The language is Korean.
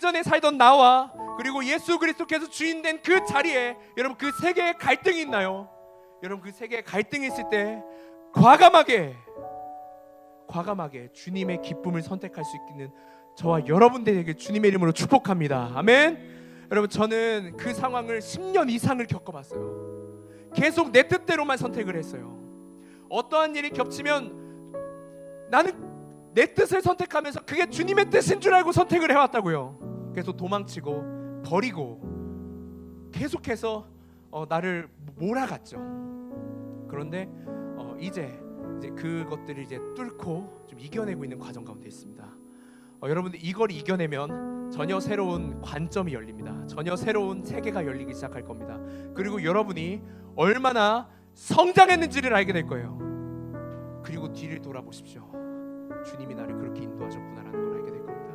이전에 살던 나와 그리고 예수 그리스도께서 주인 된 그 자리에 여러분 그 세계의 갈등이 있나요? 여러분 그 세계의 갈등이 있을 때 과감하게 과감하게 주님의 기쁨을 선택할 수 있는 저와 여러분들에게 주님의 이름으로 축복합니다. 아멘. 여러분 저는 그 상황을 10년 이상을 겪어봤어요. 계속 내 뜻대로만 선택을 했어요. 어떠한 일이 겹치면 나는 내 뜻을 선택하면서 그게 주님의 뜻인 줄 알고 선택을 해왔다고요. 계속 도망치고 버리고 계속해서 어, 나를 몰아갔죠. 그런데 어, 이제 이제 그것들을 이제 뚫고 좀 이겨내고 있는 과정 가운데 있습니다. 어, 여러분들 이걸 이겨내면 전혀 새로운 관점이 열립니다. 전혀 새로운 세계가 열리기 시작할 겁니다. 그리고 여러분이 얼마나 성장했는지를 알게 될 거예요. 그리고 뒤를 돌아보십시오. 주님이 나를 그렇게 인도하셨구나라는 걸 알게 될 겁니다.